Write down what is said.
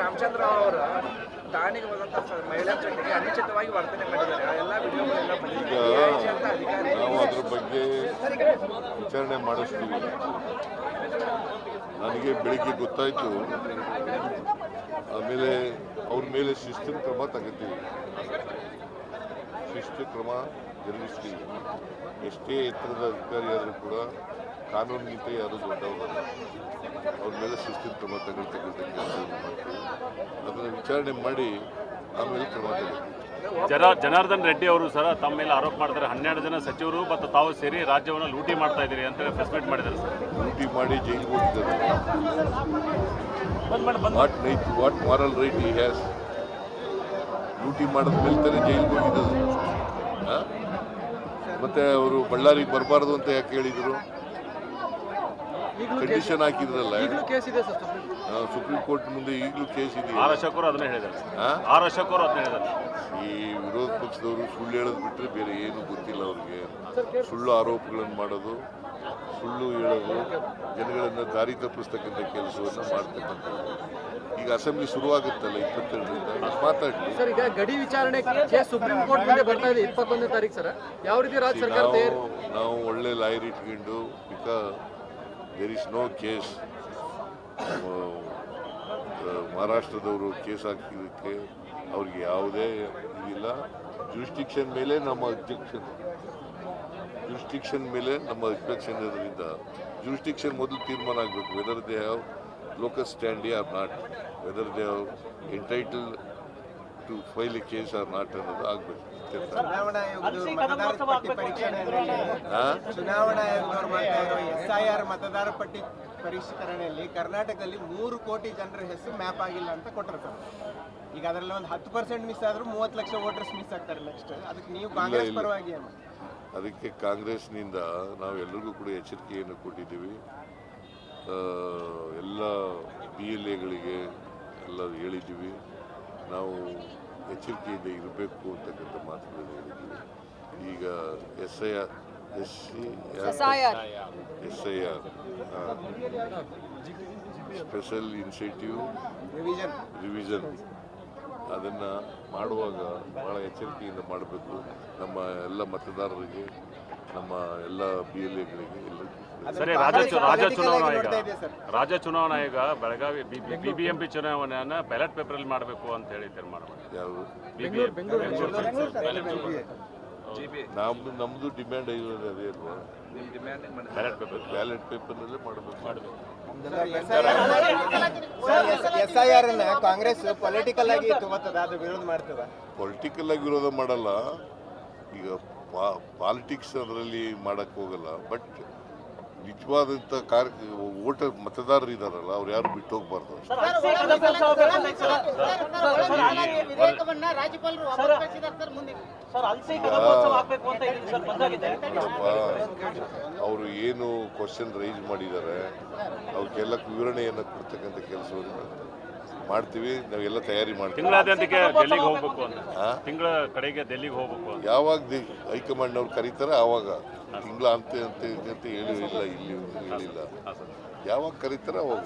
ರಾಮಚಂದ್ರ ಅವರ ದಾನಿಗೆ ಹೋದಂತ ಮಹಿಳಾ ಜೊತೆಗೆ ಅನುಚಿತವಾಗಿ ವರ್ತನೆ ಮಾಡಿದ್ದಾರೆ ಎಲ್ಲ ವಿಡಿಯೋಗಳೆಲ್ಲ ಬಂದಿದೆ. ನಾವು ಅದ್ರ ಬಗ್ಗೆ ವಿಚಾರಣೆ ಮಾಡಿಸ್ತೀವಿ. ನನಗೆ ಬೆಳಿಗ್ಗೆ ಗೊತ್ತಾಯಿತು. ಆಮೇಲೆ ಅವ್ರ ಮೇಲೆ ಶಿಸ್ತಿನ ಕ್ರಮ ತಗೋತೀವಿ. ಶಿಸ್ತು ಕ್ರಮ ಜರುಗಿಸ್ತೀವಿ. ಎಷ್ಟೇ ಎತ್ತರದ ಅಧಿಕಾರಿ ಆದರೂ ಕೂಡ ಕಾನೂನಿಗಿಂತ ಯಾರು ದೊಡ್ಡವರಲ್ಲ ಅವ್ರ ಮೇಲೆ ಶಿಸ್ತಿನ ಕ್ರಮ ತಗೊಳ್ತಕ್ಕಂಥ ಕೆಲಸವನ್ನು ಮಾಡ್ತೀವಿ ಅದನ್ನು ವಿಚಾರಣೆ ಮಾಡಿ ಆಮೇಲೆ ಕ್ರಮ ಜನ ಜನಾರ್ದನ್ ರೆಡ್ಡಿ ಅವರು ಸರ್ ತಮ್ಮ ಮೇಲೆ ಆರೋಪ ಮಾಡ್ತಾರೆ ಹನ್ನೆರಡು ಜನ ಸಚಿವರು ಮತ್ತು ತಾವು ಸೇರಿ ರಾಜ್ಯವನ್ನು ಲೂಟಿ ಮಾಡ್ತಾ ಇದ್ದೀರಿ ಅಂತ ಹೇಳಿ ಮೀಟ್ ಮಾಡಿದ್ದಾರೆ ಸರ್. ಲೂಟಿ ಮಾಡಿ ಜೈಲಿಗೆ ಹೋಗಿದ್ದಾರೆ what night what moral right ಈ ಹ್ಯಾಸ್ ಲೂಟಿ ಮಾಡಿದ ಮೇಲೆ ತಾನೇ ಜೈಲಿಗೆ ಹೋಗಿದ್ದು ಆ? ಮತ್ತೆ ಅವರು ಬಳ್ಳಾರಿಗೆ ಬರಬಾರ್ದು ಅಂತ ಯಾಕೆ ಹೇಳಿದರು? ಕಂಡೀಷನ್ ಹಾಕಿದ್ರಲ್ಲ? ಕೇಸ್ ಇದೆ ಸರ್ ಆ, ಸುಪ್ರೀಂ ಕೋರ್ಟ್ ಮುಂದೆ ಈಗಲೂ ಕೇಸ್ ಇದೆ ಆರ್ ಅದನ್ನ ಹೇಳಿದ್ದಾರೆ? ಆರ್ ಹೇಳಿದ್ದಾರೆ. ಈ ವಿರೋಧ ಪಕ್ಷದವರು ಸುಳ್ಳು ಹೇಳೋದು ಬಿಟ್ಟರೆ ಬೇರೆ ಏನು ಗೊತ್ತಿಲ್ಲ ಅವ್ರಿಗೆ. ಸುಳ್ಳು ಆರೋಪಗಳನ್ನು ಮಾಡೋದು ಸುಳ್ಳು ಹೇಳೋದು ಜನಗಳನ್ನು ದಾರಿ ತಪ್ಪಿಸ್ತಕ್ಕಂಥ ಕೆಲಸವನ್ನು ಮಾಡ್ತಕ್ಕಂಥದ್ದು. ಈಗ ಅಸೆಂಬ್ಲಿ ಶುರುವಾಗುತ್ತಲ್ಲ ಇಪ್ಪತ್ತೆರಡರಿಂದ? ಮಾತಾಡಲಿ. ಸರ್ ಈಗ ಗಡಿ ವಿಚಾರಣೆ ಕೇಸ್ ಸುಪ್ರೀಂ ಕೋರ್ಟ್ ಮುಂದೆ ಬರ್ತಾ ಇದೆ ಇಪ್ಪತ್ತೊಂದನೇ ತಾರೀಕು ಸರ್. ಯಾವ ರೀತಿ ರಾಜ್ಯ ಸರ್ಕಾರ ನಾವು ತಯಾರಿ ನಾವು ಒಳ್ಳೆ ಲಾಯರ್ ಇಟ್ಕೊಂಡು because there is no case ಮಹಾರಾಷ್ಟ್ರದವರು case ಹಾಕಿದ್ದಕ್ಕೆ ಅವ್ರಿಗೆ ಯಾವುದೇ ಇದಿಲ್ಲ. ಜುರಿಸ್ಟಿಕ್ಷನ್ ಮೇಲೆ ನಮ್ಮ ಅಬ್ಜೆಕ್ಷನ್ ಜುರಿಸ್ಟಿಕ್ಷನ್ ಮೇಲೆ ನಮ್ಮ ಅಬ್ಜೆಕ್ಷನ್ ಇರೋದ್ರಿಂದ ಜುರಿಸ್ಟಿಕ್ಷನ್ ಮೊದಲು ತೀರ್ಮಾನ ಆಗಬೇಕು. Whether they have locus stand or not whether they have entitle to file a case or not ಅನ್ನೋದು ಆಗಬೇಕು. ಚುನಾವಣಾ ಆಯೋಗದವರು ಮತದಾರರ ಪಟ್ಟಿ ಪರಿಷ್ಕರಣೆಯಲ್ಲಿ ಚುನಾವಣಾ ಆಯೋಗದವರು ಎಸ್ ಐ ಆರ್ ಮತದಾರ ಪಟ್ಟಿ ಪರಿಷ್ಕರಣೆಯಲ್ಲಿ ಕರ್ನಾಟಕದಲ್ಲಿ ಮೂರು ಕೋಟಿ ಜನರ ಹೆಸರು ಮ್ಯಾಪ್ ಆಗಿಲ್ಲ ಅಂತ ಕೊಟ್ಟಿರ್ತಾರೆ ಸರ್. ಈಗ ಅದರಲ್ಲಿ ಒಂದು ಹತ್ತು ಪರ್ಸೆಂಟ್ ಮಿಸ್ ಆದ್ರೂ ಮೂವತ್ತು ಲಕ್ಷ ವೋಟರ್ಸ್ ಮಿಸ್ ಆಗ್ತಾರೆ ನೆಕ್ಸ್ಟ್ ಅದಕ್ಕೆ ನೀವು ಕಾಂಗ್ರೆಸ್ ಪರವಾಗಿ ಅದಕ್ಕೆ ಕಾಂಗ್ರೆಸ್ನಿಂದ ನಾವು ಎಲ್ಲರಿಗೂ ಕೂಡ ಎಚ್ಚರಿಕೆಯನ್ನು ಕೊಟ್ಟಿದ್ದೀವಿ. ಆ, ಎಲ್ಲ ಬಿ ಎಲ್ ಎಗಳಿಗೆ ಎಲ್ಲ ಹೇಳಿದ್ದೀವಿ. ನಾವು ಎಚ್ಚರಿಕೆಯಿಂದ ಇರಬೇಕು ಅಂತಕ್ಕಂಥ ಮಾತುಗಳನ್ನು ಹೇಳಿದ್ದೀವಿ. ಈಗ S I R S C S I R special incentive revision. Revision. ಅದನ್ನು ಮಾಡುವಾಗ ಭಾಳ ಎಚ್ಚರಿಕೆಯಿಂದ ಮಾಡಬೇಕು. ನಮ್ಮ ಎಲ್ಲ ಮತದಾರರಿಗೆ ನಮ್ಮ ಎಲ್ಲ ಬಿ ಎಲ್ ಎಗಳಿಗೆ ಸರಿ ರಾಜ್ಯ ಚು- ರಾಜ್ಯ ಚುನಾವಣಾ ಆಯೋಗ. ರಾಜ್ಯ ಚುನಾವಣಾ ಆಯೋಗ Belagavi B B M P ಚುನಾವಣೆಯನ್ನ ballot ಪೇಪರಲ್ಲಿ ಮಾಡಬೇಕು ಅಂತ ಹೇಳಿ ತೀರ್ಮಾನ ಮಾಡಿದೆ ನಮ್ದು ನಮ್ದು ಡಿಮ್ಯಾಂಡ್ ಇರೋದು ಅದೇ ಅಲ್ವಾ? ಬ್ಯಾಲೆಟ್ ಪೇಪರ್ ಬ್ಯಾಲೆಟ್ ಪೇಪರ್ನಲ್ಲೇ ಮಾಡಬೇಕು. ಮಾಡಬೇಕು. S I R Congress political ಆಗಿ ತಗೋತದ ಅದು ವಿರೋಧ ಮಾಡ್ತದ? ಪೊಲಿಟಿಕಲ್ ಆಗಿ ವಿರೋಧ ಮಾಡಲ್ಲ. ಈಗ ಪಾ ಪಾಲಿಟಿಕ್ಸ್ ಅದರಲ್ಲಿ ಮಾಡಕ್ಕೆ ಹೋಗಲ್ಲ ಬಟ್ ನಿಜವಾದಂಥ ಕಾರ್ ವೋಟರ್ ಮತದಾರರು ಇದಾರಲ್ಲ ಅವ್ರು ಯಾರು ಬಿಟ್ಟು ಹೋಗ್ಬಾರ್ದು ಅವರು ಏನು ಕ್ವಶನ್ ರೈಸ್ ಮಾಡಿದ್ದಾರೆ ಅವಕ್ಕೆಲ್ಲ ವಿವರಣೆಯನ್ನು ಕೊಡ್ತಕ್ಕಂಥ ಕೆಲಸವನ್ನು ಮಾಡ್ತೀವಿ ನಾವೆಲ್ಲ ತಯಾರಿ ಮಾಡ್ತೀವಿ ತಿಂಗಳಾದ್ಯಂತಕ್ಕೆ ಡೆಲ್ಲಿಗೆ ಹೋಗ್ಬೇಕು ಅಂತ ಆ? ತಿಂಗಳ ಕಡೆಗೆ ಡೆಲ್ಲಿಗೆ ಹೋಗ್ಬೇಕು ಅಂತ ಯಾವಾಗ ದಿ- ಹೈಕಮಾಂಡ್ನವ್ರು ಕರೀತಾರೆ ಆವಾಗ ತಿಂಗಳ ಅಂತ ಅಂತ ಅಂತ ಹೇಳಿಲ್ಲ ಇಲ್ಲಿ ಹೇಳಿಲ್ಲ ಯಾವಾಗ ಕರೀತಾರೆ ಅವಾಗ